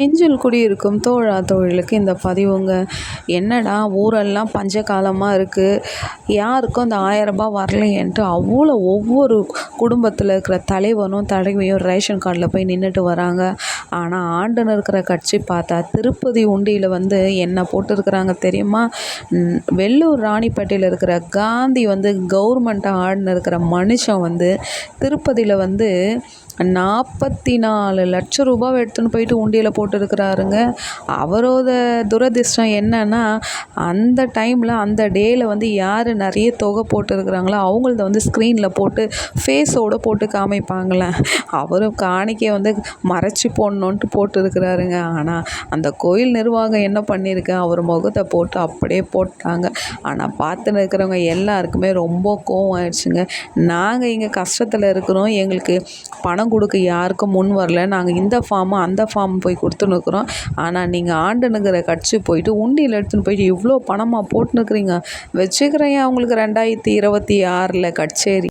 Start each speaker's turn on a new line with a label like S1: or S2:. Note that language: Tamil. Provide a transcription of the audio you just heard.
S1: நெஞ்சில் குடியிருக்கும் தோழா தோழிகளுக்கு இந்த பதிவுங்க. என்னடா ஊரெல்லாம் பஞ்ச காலமாக இருக்குது யாருக்கும் அந்த ஆயரரூபா வரலையேன்ட்டு அவ்வளோ ஒவ்வொரு குடும்பத்தில் இருக்கிற தலைவனும் தலைவியும் ரேஷன் கார்டில் போய் நின்றுட்டு வராங்க. ஆனால் ஆண்டுன்னு இருக்கிற கட்சி பார்த்தா திருப்பதி உண்டியில் வந்து என்ன போட்டுருக்குறாங்க தெரியுமா? வெள்ளூர் ராணிப்பேட்டையில் இருக்கிற காந்தி வந்து கவர்மெண்ட்டை ஆடுன்னு இருக்கிற மனுஷன் வந்து திருப்பதியில் வந்து நாற்பத்தி நாலு லட்ச ரூபாவை எடுத்துன்னு போயிட்டு உண்டியலில் போட்டிருக்கிறாருங்க. அவரோட துரதிர்ஷ்டம் என்னன்னா அந்த டைமில் அந்த டேயில் வந்து யார் நிறைய தொகை போட்டுருக்குறாங்களோ அவங்களத வந்து ஸ்க்ரீனில் போட்டு ஃபேஸோடு போட்டு காமிப்பாங்களே. அவரும் காணிக்கையை வந்து மறைச்சி போடணுன்ட்டு போட்டிருக்கிறாருங்க. ஆனால் அந்த கோயில் நிர்வாகம் என்ன பண்ணியிருக்கு அவர் முகத்தை போட்டு அப்படியே போட்டாங்க. ஆனால் பார்த்துன்னு இருக்கிறவங்க எல்லாருக்குமே ரொம்ப கோவம் ஆயிடுச்சுங்க. நாங்கள் இங்கே கஷ்டத்தில் இருக்கிறோம். எங்களுக்கு பணம் கொடுக்க யாருக்கும் முன் வரல. நாங்கள் இந்த ஃபார்மு அந்த ஃபார்ம் போய் கொடுத்துன்னு இருக்கிறோம். ஆனால் நீங்கள் ஆண்டுனுங்கிற கட்சி போயிட்டு உண்டியில் எடுத்துன்னு போயிட்டு இவ்வளோ பணமாக போட்டுன்னு இருக்கிறீங்க. வச்சுக்கிறேன் அவங்களுக்கு ரெண்டாயிரத்தி இருபத்தி ஆறில் கச்சேரி.